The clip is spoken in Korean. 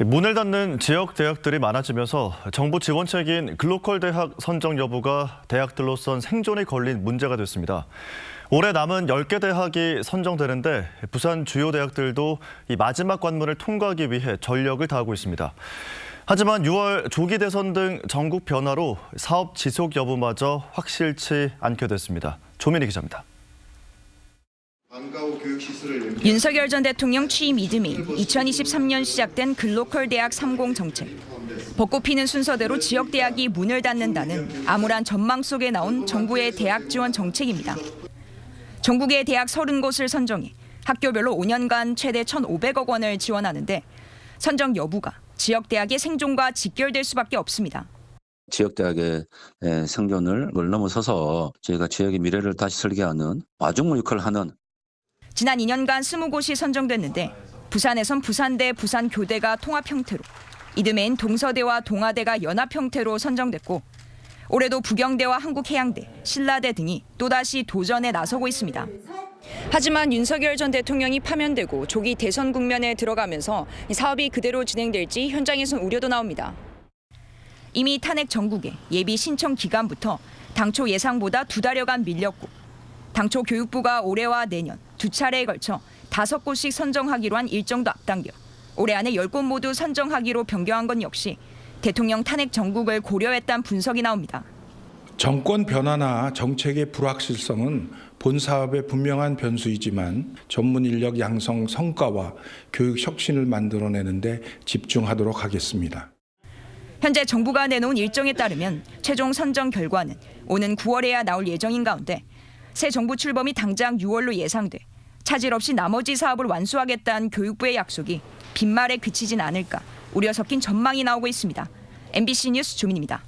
문을 닫는 지역 대학들이 많아지면서 정부 지원책인 글로컬 대학 선정 여부가 대학들로선 생존에 걸린 문제가 됐습니다. 올해 남은 10개 대학이 선정되는데 부산 주요 대학들도 이 마지막 관문을 통과하기 위해 전력을 다하고 있습니다. 하지만 6월 조기 대선 등 전국 변화로 사업 지속 여부마저 확실치 않게 됐습니다. 조민희 기자입니다. 방과후 교육 시설을 연계 윤석열 전 대통령 취임 이듬해 2023년 시작된 글로컬 대학 30 정책. 벚꽃 피는 순서대로 지역 대학이 문을 닫는다는 암울한 전망 속에 나온 정부의 대학 지원 정책입니다. 전국의 대학 30곳을 선정해 학교별로 5년간 최대 1,500억 원을 지원하는데 선정 여부가 지역 대학의 생존과 직결될 수밖에 없습니다. 지역대학의 에, 생존을 을 넘어서서 저희가 지역의 미래를 다시 설계하는 마중물 역할을 하는 지난 2년간 20곳이 선정됐는데 부산에선 부산대, 부산교대가 통합 형태로 이듬해인 동서대와 동아대가 연합 형태로 선정됐고 올해도 부경대와 한국해양대, 신라대 등이 또다시 도전에 나서고 있습니다. 하지만 윤석열 전 대통령이 파면되고 조기 대선 국면에 들어가면서 이 사업이 그대로 진행될지 현장에선 우려도 나옵니다. 이미 탄핵 전국에 예비 신청 기간부터 당초 예상보다 두 달여간 밀렸고 당초 교육부가 올해와 내년 두 차례에 걸쳐 다섯 곳씩 선정하기로 한 일정도 앞당겨 올해 안에 열 곳 모두 선정하기로 변경한 건 역시 대통령 탄핵 전국을 고려했다는 분석이 나옵니다. 정권 변화나 정책의 불확실성은 본 사업의 분명한 변수이지만 전문 인력 양성 성과와 교육 혁신을 만들어내는데 집중하도록 하겠습니다. 현재 정부가 내놓은 일정에 따르면 최종 선정 결과는 오는 9월에야 나올 예정인 가운데 새 정부 출범이 당장 6월로 예상돼 차질 없이 나머지 사업을 완수하겠다는 교육부의 약속이 빈말에 그치진 않을까 우려 섞인 전망이 나오고 있습니다. MBC 뉴스 조민입니다.